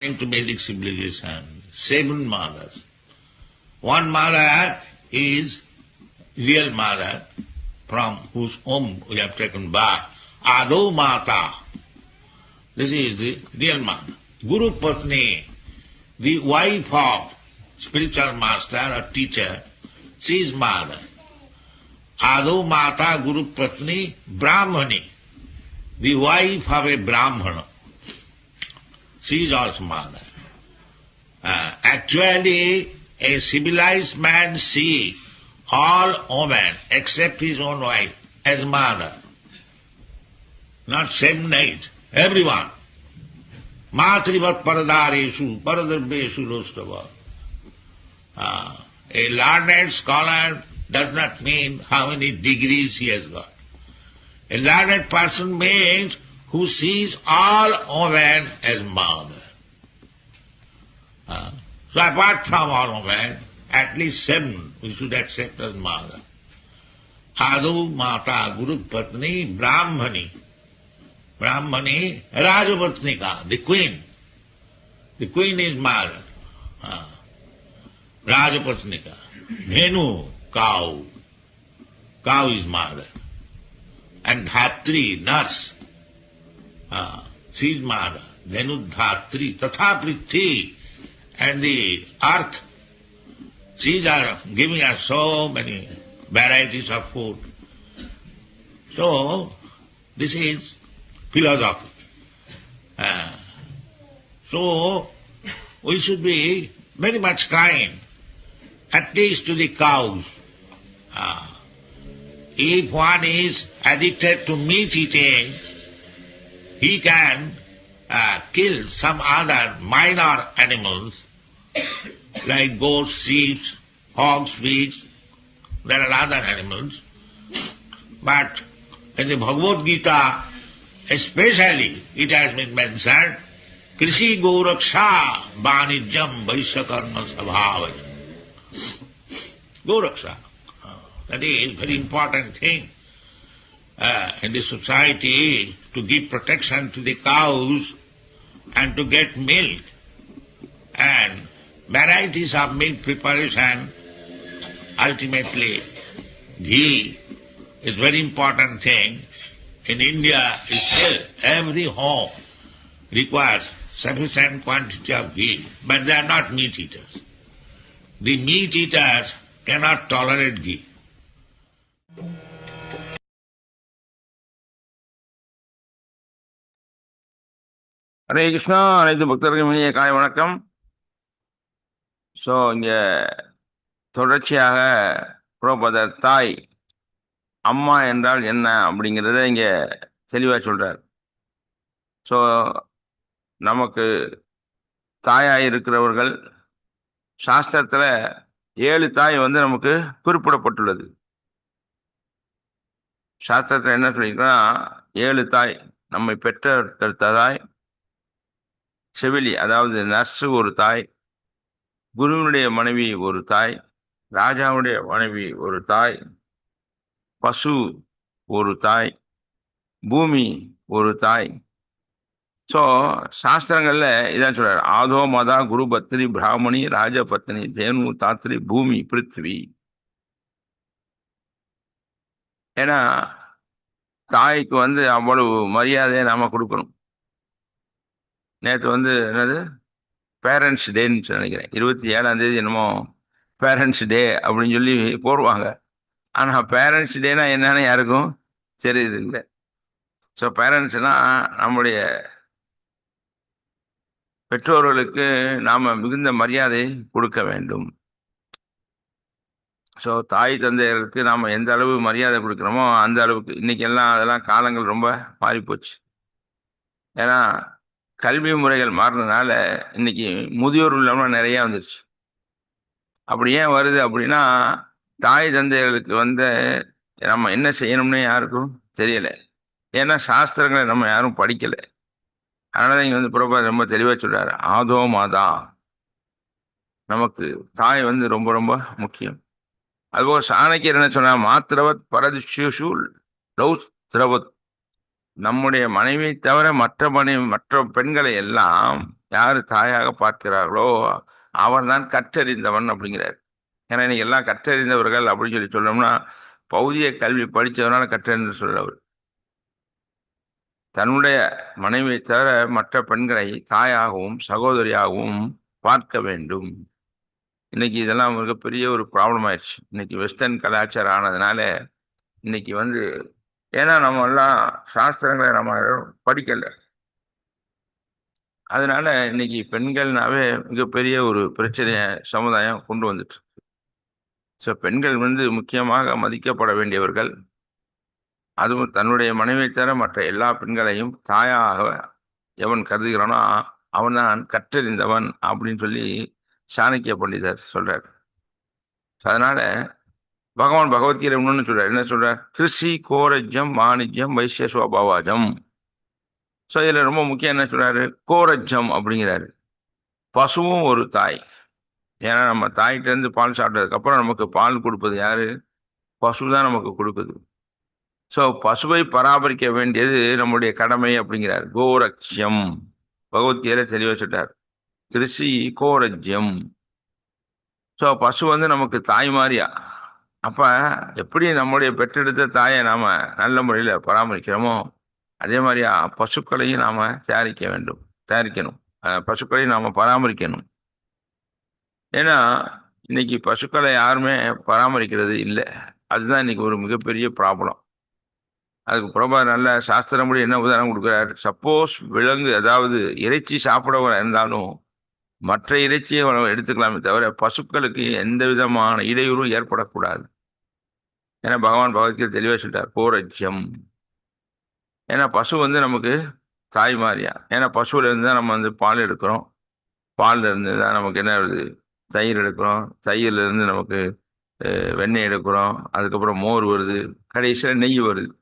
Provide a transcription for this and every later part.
Into Vedic civilization, seven mothers. One mother is real mother from whose womb we have taken birth. Ado Mata. This is the real mother. Guru Patni, the wife of spiritual master or teacher, she is mother. Ado Mata Guru Patni Brahmani, the wife of a Brahmana. She also mother. Uh, actually, a civilized man see all women except his own wife as mother. Not same night, everyone. Matrivat paradareshu, paradarveshu rostava. Uh, a learned scholar does not mean how many degrees he has got. A learned person means who sees all women as mother. Uh, so apart from all women, at least seven we should accept as mother. Adu Mata Guru Patni Brahmani. Brahmani Rajapatnika, the queen. The queen is mother. Uh, Rajapatnika. Dhenu, cow. Cow is mother. And Dhatri, nurse. She is Prithvi. And the earth. She is giving us so many varieties of food. So, this is philosophy. Uh, so, we should be very much kind, at least to the cows. Uh, if one is addicted to meat eating, he can uh, kill some other minor animals like goats, sheep, hogs, pigs. There are other animals. But in the Bhagavad Gita, especially it has been mentioned, Krishi Goraksha Banijam Vaishyakarma Sabhava. Goraksha. That is very important thing uh, in the society to give protection to the cows and to get milk. And varieties of milk preparation, ultimately ghee is very important thing. In India, still every home requires sufficient quantity of ghee, but they are not meat eaters. The meat eaters cannot tolerate ghee. Hare Krishna அனைத்து பக்தர்கள் இனிய காலை வணக்கம். So இங்கே தொடர்ச்சியாக புரோபதர் தாய் அம்மா என்றால் என்ன அப்படிங்கிறத இங்கே தெளிவாக சொல்கிறார் ஸோ நமக்கு தாயாக இருக்கிறவர்கள் சாஸ்திரத்தில் ஏழு தாய் வந்து நமக்கு குறிப்பிடப்பட்டுள்ளது. சாஸ்திரத்தில் என்ன சொல்லியிருக்கோன்னா ஏழு தாய் நம்மை பெற்ற தாய் செவிலி அதாவது நர்ஸு ஒரு தாய் குருவினுடைய மனைவி ஒரு தாய் ராஜாவுடைய மனைவி ஒரு தாய் பசு ஒரு தாய் பூமி ஒரு தாய். ஸோ சாஸ்திரங்களில் இதான் சொல்கிறார் ஆதோ மதா குரு பத்னி பிராமணி ராஜபத்னி தேனு தாத்ரி பூமி பிருத்வி. ஏன்னா தாய்க்கு வந்து அவ்வளவு மரியாதையை நாம் கொடுக்கணும். நேற்று வந்து என்னது? பேரண்ட்ஸ் டேன்னு நினைக்கிறேன். இருபத்தி ஏழாம் தேதி என்னமோ பேரண்ட்ஸ் டே அப்படின்னு சொல்லி போடுவாங்க. ஆனால் பேரண்ட்ஸ் டேனா என்னன்னு யாருக்கும் தெரியுது இல்லை. ஸோ பேரண்ட்ஸ்னால் நம்முடைய பெற்றோர்களுக்கு நாம் மிகுந்த மரியாதை கொடுக்க வேண்டும். ஸோ தாய் தந்தையர்களுக்கு நாம் எந்த அளவு மரியாதை கொடுக்குறோமோ அந்த அளவுக்கு. இன்றைக்கி எல்லாம் அதெல்லாம் காலங்கள் ரொம்ப மாறிப்போச்சு. ஏன்னா கல்வி முறைகள் மாறினதுனால இன்னைக்கு முதியோர் உள்ளவங்க நிறையா வந்துருச்சு. அப்படி ஏன் வருது அப்படின்னா தாய் தந்தைகளுக்கு வந்து நம்ம என்ன செய்யணும்னு யாருக்கும் தெரியலை. ஏன்னா சாஸ்திரங்களை நம்ம யாரும் படிக்கலை. அதனால இங்கே வந்து பிரபா ரொம்ப தெளிவாக சொல்கிறார் ஆதோ மாதா. நமக்கு தாய் வந்து ரொம்ப ரொம்ப முக்கியம். அதுபோல் சாணக்கியர் என்ன சொன்னால் மாத்திரவத் பரதிஷூல் லவ் திரவத் நம்முடைய மனைவியை தவிர மற்ற மனைவி மற்ற பெண்களை எல்லாம் யார் தாயாக பார்க்கிறார்களோ அவன்தான் கற்றறிந்தவன் அப்படிங்கிறார். ஏன்னா இன்னைக்கு எல்லாம் கற்றறிந்தவர்கள் அப்படின்னு சொல்லி சொல்லணும்னா பௌதிய கல்வி படித்தவனால கற்றறிந்து சொல்லவர் தன்னுடைய மனைவியை தவிர மற்ற பெண்களை தாயாகவும் சகோதரியாகவும் பார்க்க வேண்டும். இன்னைக்கு இதெல்லாம் மிகப்பெரிய ஒரு ப்ராப்ளம் ஆயிடுச்சு. இன்னைக்கு வெஸ்டர்ன் கலாச்சாரம் ஆனதுனால இன்னைக்கு வந்து ஏன்னா நம்ம எல்லாம் சாஸ்திரங்களை நம்ம படிக்கல. அதனால இன்னைக்கு பெண்கள்னாவே மிகப்பெரிய ஒரு பிரச்சனையை சமுதாயம் கொண்டு வந்துட்டு ஸோ பெண்கள் வந்து முக்கியமாக மதிக்கப்பட வேண்டியவர்கள். அதுவும் தன்னுடைய மனைவியை தவிர மற்ற எல்லா பெண்களையும் தாயாக எவன் கருதுகிறானோ அவன்தான் கற்றறிந்தவன் அப்படின்னு சொல்லி சாணக்கிய பண்டிதர் சொல்றார். அதனால பகவான் பகவத்கீதை இன்னொன்று சொல்றார். என்ன சொல்றார்? கிருஷி கோரஜம் வாணிஜ்யம் வைசிய சுவபாவாஜம் ஸோ இதில் ரொம்ப முக்கியம் என்ன சொல்றாரு? கோரஜம் அப்படிங்கிறாரு. பசுவும் ஒரு தாய். ஏன்னா நம்ம தாய்கிட்டேருந்து பால் சாப்பிட்டதுக்கப்புறம் நமக்கு பால் கொடுப்பது யார்? பசு தான் நமக்கு கொடுக்குது. ஸோ பசுவை பராமரிக்க வேண்டியது நம்முடைய கடமை அப்படிங்கிறார். கோரக்ஷம் பகவத்கீதை தெளிவா சொல்றார். கிருஷி கோரஜ்யம். ஸோ பசு வந்து நமக்கு தாய் மாதிரியா அப்போ எப்படி நம்முடைய பெற்றெடுத்த தாயை நாம் நல்ல முறையில் பராமரிக்கிறோமோ அதே மாதிரியா பசுக்களையும் நாம் தயாரிக்க வேண்டும் தயாரிக்கணும். பசுக்களையும் நாம் பராமரிக்கணும். ஏன்னா இன்னைக்கு பசுக்களை யாருமே பராமரிக்கிறது இல்லை. அதுதான் இன்னைக்கு ஒரு மிகப்பெரிய ப்ராப்ளம் அதுக்கு பிரபா நல்ல சாஸ்திரப்படி என்ன உதாரணம் கொடுக்குறாரு? சப்போஸ் விலங்கு அதாவது இறைச்சி சாப்பிடவராக இருந்தாலும் மற்ற இறைச்சியை எடுத்துக்கலாமே தவிர பசுக்களுக்கு எந்த விதமான இடையூறும் ஏற்படக்கூடாது. ஏன்னா பகவான் பகவத்கீதை தெளிவாக சொல்லிட்டார் கோரட்சியம் ஏன்னா பசு வந்து நமக்கு தாய் மாதிரியா? ஏன்னா பசுவிலேருந்து தான் நம்ம வந்து பால் எடுக்கிறோம். பாலில் இருந்து தான் நமக்கு என்ன வருது? தயிர் எடுக்கிறோம். தயிர்லேருந்து நமக்கு வெண்ணெய் எடுக்கிறோம். அதுக்கப்புறம் மோர் வருது. கடைசியில் நெய் வருது.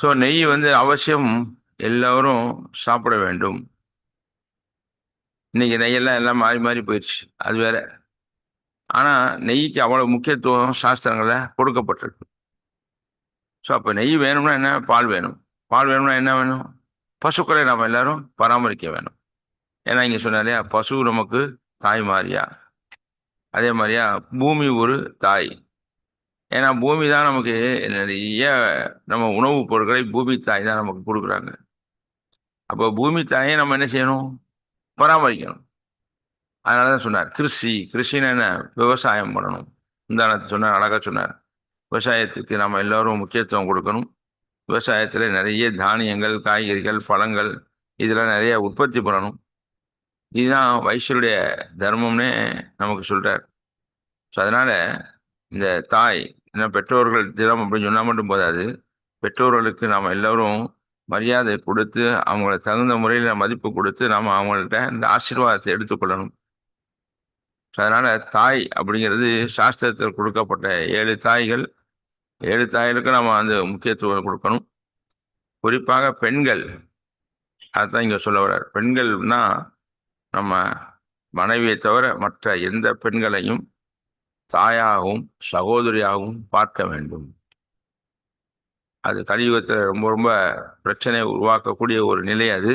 ஸோ நெய் வந்து அவசியம் எல்லோரும் சாப்பிட வேண்டும். இன்னைக்கு நெய்யெல்லாம் எல்லாம் மாறி மாறி போயிடுச்சு அது வேற. ஆனால் நெய்க்கு அவ்வளோ முக்கியத்துவம் சாஸ்திரங்களில் கொடுக்கப்பட்டிருக்கு. ஸோ அப்போ நெய் வேணும்னா என்ன? பால் வேணும். பால் வேணும்னா என்ன வேணும்? பசுக்களை நம்ம எல்லாரும் பராமரிக்க வேணும். ஏன்னா இங்கே சொன்னாலே பசு நமக்கு தாய் மாதிரியா அதே மாதிரியா பூமி ஒரு தாய். ஏன்னா பூமி தான் நமக்கு நிறைய நம்ம உணவுப் பொருட்களை பூமி தாய் தான் நமக்கு கொடுக்குறாங்க. அப்போ பூமி தாயை நம்ம என்ன செய்யணும்? பராமரிக்கணும். அதனால தான் சொன்னார் கிருஷி கிருஷின்னு என்ன? விவசாயம் பண்ணணும். இந்த சொன்னார் அழகாக சொன்னார். விவசாயத்துக்கு நம்ம எல்லோரும் முக்கியத்துவம் கொடுக்கணும். விவசாயத்தில் நிறைய தானியங்கள் காய்கறிகள் பழங்கள் இதெல்லாம் நிறைய உற்பத்தி பண்ணணும். இதுதான் வைஷ்யருடைய தர்மம்னே நமக்கு சொல்கிறார் ஸோ அதனால் இந்த தாய் ஏன்னா பெற்றோர்கள் தினம் அப்படின்னு சொன்னால் மட்டும் போதாது. பெற்றோர்களுக்கு நாம் எல்லோரும் மரியாதை கொடுத்து அவங்கள தகுந்த முறையில் மதிப்பு கொடுத்து நாம் அவங்கள்ட்ட இந்த ஆசீர்வாதத்தை எடுத்துக்கொள்ளணும். ஸோ அதனால் தாய் அப்படிங்கிறது சாஸ்திரத்தில் கொடுக்கப்பட்ட ஏழு தாய்கள். ஏழு தாய்களுக்கு நம்ம அந்த முக்கியத்துவம் கொடுக்கணும். குறிப்பாக பெண்கள் அதுதான் இங்கே சொல்ல வர்றார். பெண்கள்னா நம்ம மனைவியை தவிர மற்ற எந்த பெண்களையும் தாயாகவும் சகோதரியாகவும் பார்க்க வேண்டும். அது கலியுகத்தில் ரொம்ப ரொம்ப பிரச்சனையை உருவாக்கக்கூடிய ஒரு நிலை அது.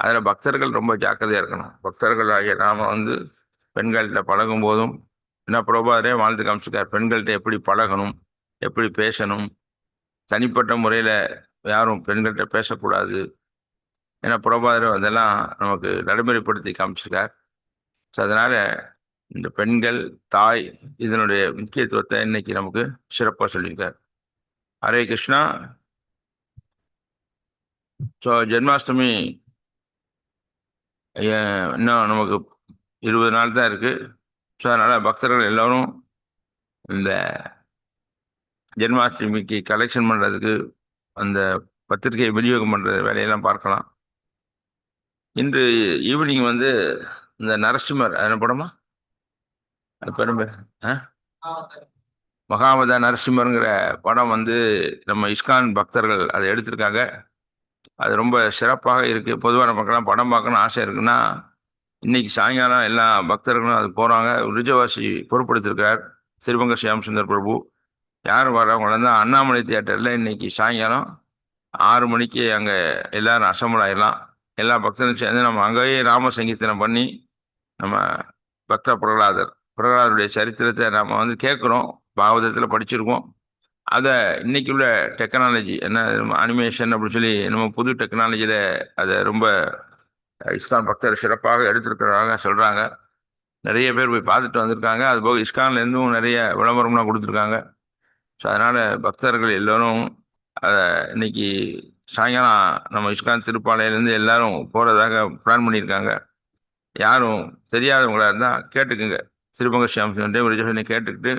அதில் பக்தர்கள் ரொம்ப ஜாக்கிரதையாக இருக்கணும். பக்தர்கள் ஆகிய நாம் வந்து பெண்கள்கிட்ட பழகும் போதும் என்ன பிரபாதரே வாழ்த்து காமிச்சிருக்கார் பெண்கள்கிட்ட எப்படி பழகணும் எப்படி பேசணும் தனிப்பட்ட முறையில் யாரும் பெண்கள்கிட்ட பேசக்கூடாது ஏன்னா பிரபாதர் அதெல்லாம் நமக்கு நடைமுறைப்படுத்தி காமிச்சிருக்கார். ஸோ அதனால் இந்த பெண்கள் தாய் இதனுடைய முக்கியத்துவத்தை இன்னைக்கு நமக்கு சிறப்பாக சொல்லியிருக்கார். ஹரே கிருஷ்ணா. ஸோ ஜென்மாஷ்டமி இன்னும் நமக்கு இருபது நாள் தான் இருக்குது ஸோ அதனால் பக்தர்கள் எல்லோரும் இந்த ஜென்மாஷ்டமிக்கு கலெக்ஷன் பண்ணுறதுக்கு அந்த பத்திரிகை விநியோகம் பண்ணுற வேலையெல்லாம் பார்க்கலாம். இன்று ஈவினிங் வந்து இந்த நரசிம்மர் என்ன படமா? அது ஆ? மகாமத நரசிம்மருங்கிற படம் வந்து நம்ம இஸ்கான் பக்தர்கள் அதை எடுத்திருக்காங்க. அது ரொம்ப சிறப்பாக இருக்குது பொதுவாக நமக்கெல்லாம் படம் பார்க்கணும்னு ஆசை இருக்குன்னா இன்றைக்கி சாயங்காலம் எல்லா பக்தர்களும் அது போகிறாங்க ரிஜவாசி பொறுப்படுத்திருக்கார் திருவங்க சியாம் சுந்தர் பிரபு. யார் வர்றவங்க தான் அண்ணாமலை தியேட்டரில் இன்றைக்கி சாயங்காலம் ஆறு மணிக்கு அங்கே எல்லோரும் அசம்பிள் ஆயிடலாம். எல்லா பக்தரும் சேர்ந்து நம்ம அங்கேயே ராம சங்கீர்த்தனம் பண்ணி நம்ம பக்த பிரகலாதர் பிரகலாதருடைய சரித்திரத்தை நம்ம வந்து கேட்குறோம். பாகவதத்தில் படிச்சிருக்கோம். அதை இன்னைக்கு உள்ள டெக்னாலஜி என்ன அனிமேஷன் அப்படின்னு சொல்லி நம்ம புது டெக்னாலஜியில் அதை ரொம்ப இஸ்கான் பக்தர் சிறப்பாக எடுத்திருக்கிறாங்க சொல்கிறாங்க நிறைய பேர் போய் பார்த்துட்டு வந்திருக்காங்க. அது போக இஸ்கான்லேருந்தும் நிறைய விளம்பரம்லாம் கொடுத்துருக்காங்க. ஸோ அதனால் பக்தர்கள் எல்லோரும் அதை இன்னைக்கு சாயங்காலம் நம்ம இஸ்கான் திருப்பாலையிலேருந்து எல்லாரும் போகிறதாக பிளான் பண்ணியிருக்காங்க. யாரும் தெரியாதவங்களா இருந்தால் கேட்டுக்குங்க. திருப்பங்க சியாம்சன் ஒரு கேட்டுக்கிட்டு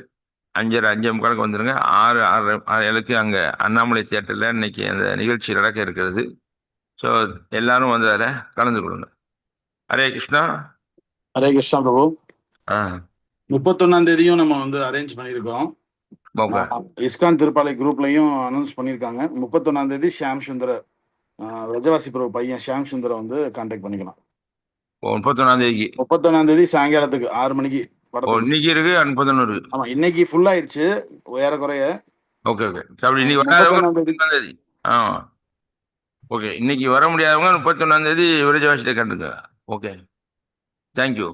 அஞ்சரை அஞ்சே முக்காலுக்கு வந்துடுங்க ஆறு ஆறு ஆறு ஏழுக்கு அங்கே அண்ணாமலை தியேட்டரில் இன்னைக்கு அந்த நிகழ்ச்சி நடக்க இருக்கிறது. ஸோ எல்லாரும் வந்து அதில் கலந்து கொள்ளுங்க. ஹரே கிருஷ்ணா. ஹரே கிருஷ்ணா பிரபு. ஆ. முப்பத்தொன்னாம் தேதியும் நம்ம வந்து அரேஞ்ச் பண்ணியிருக்கோம். இஸ்கான் திருப்பாலை குரூப்லயும் அனௌன்ஸ் பண்ணியிருக்காங்க. முப்பத்தொன்னாம் தேதி ஷியாம் சுந்தர ரஜவாசி பிரபு பையன் ஷியாம் சுந்தர வந்து கான்டாக்ட் பண்ணிக்கலாம். முப்பத்தொன்னாம் தேதிக்கு. முப்பத்தொன்னாம் தேதி சாயங்காலத்துக்கு ஆறு மணிக்கு. படத்துக்கு. இன்னைக்கு இருக்கு முப்பத்தொன்னு இருக்கு ஆமா இன்னைக்கு ஃபுல் ஆயிடுச்சு ஏறக்குறைய ஓகே ஓகே. அப்படி இன்னைக்கு வராதவங்க தேதி. ஆ ஓகே இன்னைக்கு வர முடியாதவங்க முப்பத்தொன்னாம் தேதி விரஜவாசிட்ட கண்டுங்க ஓகே. தேங்க்யூ